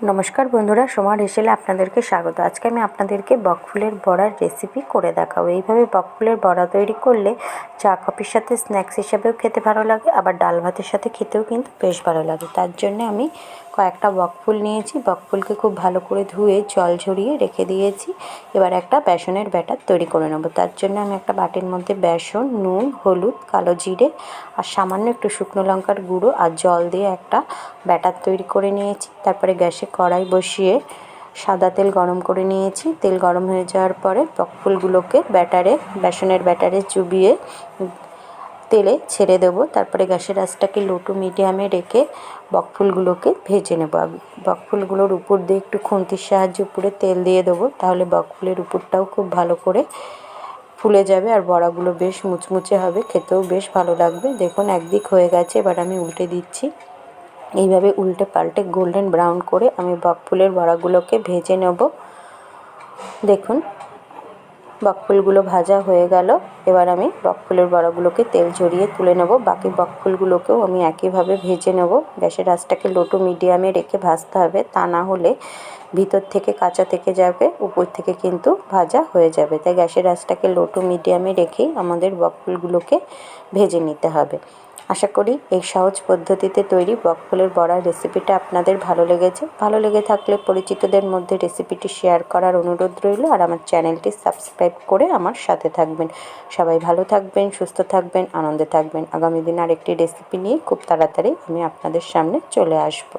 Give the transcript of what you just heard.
নমস্কার বন্ধুরা সোমার হেসেলে আপনাদেরকে স্বাগত। আজকে আমি আপনাদেরকে বকফুলের বড়ার রেসিপি করে দেখাবো। এইভাবে বকফুলের বড়া তৈরি করলে চা কফির সাথে স্ন্যাক্স হিসাবেও খেতে ভালো লাগে, আবার ডাল ভাতের সাথে খেতেও কিন্তু বেশ ভালো লাগে। তার জন্য আমি কয়েকটা বকফুল নিয়েছি। বকফুলকে খুব ভালো করে ধুয়ে জল ঝরিয়ে রেখে দিয়েছি। এবার একটা বেসনের ব্যাটার তৈরি করে নেব। তার জন্য আমি একটা বাটির মধ্যে বেসন, নুন, হলুদ, কালো জিরে আর সামান্য একটু শুকনো লঙ্কার গুঁড়ো আর জল দিয়ে একটা ব্যাটার তৈরি করে নিয়েছি। তারপরে গ্যাসে কড়াই বসিয়ে সাদা তেল গরম করে নিয়েছি। তেল গরম হয়ে যাওয়ার পরে বকফুলগুলোকে ব্যাটারে, বেসনের ব্যাটারে চুবিয়ে তেলে ছেড়ে দেবো। তারপরে গ্যাসের আঁচটাকে লোটু মিডিয়ামে রেখে বকফুলগুলোকে ভেজে নেব। বকফুলগুলোর উপর দিয়ে একটু খুন্তির সাহায্যে উপরে তেল দিয়ে দেবো, তাহলে বকফুলের উপরটাও খুব ভালো করে ফুলে যাবে আর বড়াগুলো বেশ মুচমুচে হবে, খেতেও বেশ ভালো লাগবে। দেখুন, একদিক হয়ে গেছে, এবার আমি উল্টে দিচ্ছি। এইভাবে উল্টে পাল্টে গোল্ডেন ব্রাউন করে আমি বকফুলের বড়াগুলোকে ভেজে নেব। দেখুন, বকফুলগুলো ভাজা হয়ে গেল। এবার আমি বকফুলের বড়াগুলোকে তেল ঝরিয়ে তুলে নেব। বাকি বকফুলগুলোকেও আমি একইভাবে ভেজে নেব। গ্যাসের আঁচটাকে লোটো মিডিয়ামে রেখে ভাজতে হবে। তা না হলে ভিতর থেকে কাঁচা থেকে যাবে, উপর থেকে কিন্তু ভাজা হয়ে যাবে। তাই গ্যাসের আঁচটাকে লোটো মিডিয়ামে রেখেই আমাদের বকফুলগুলোকে ভেজে নিতে হবে। আশা করি এই সহজ পদ্ধতিতে তৈরি বকফুলের বড়ার রেসিপিটা আপনাদের ভালো লেগেছে। ভালো লেগে থাকলে পরিচিতদের মধ্যে রেসিপিটি শেয়ার করার অনুরোধ রইল আর আমার চ্যানেলটি সাবস্ক্রাইব করে আমার সাথে থাকবেন। সবাই ভালো থাকবেন, সুস্থ থাকবেন, আনন্দে থাকবেন। আগামী দিন আরেকটি রেসিপি নিয়ে খুব তাড়াতাড়ি আমি আপনাদের সামনে চলে আসব।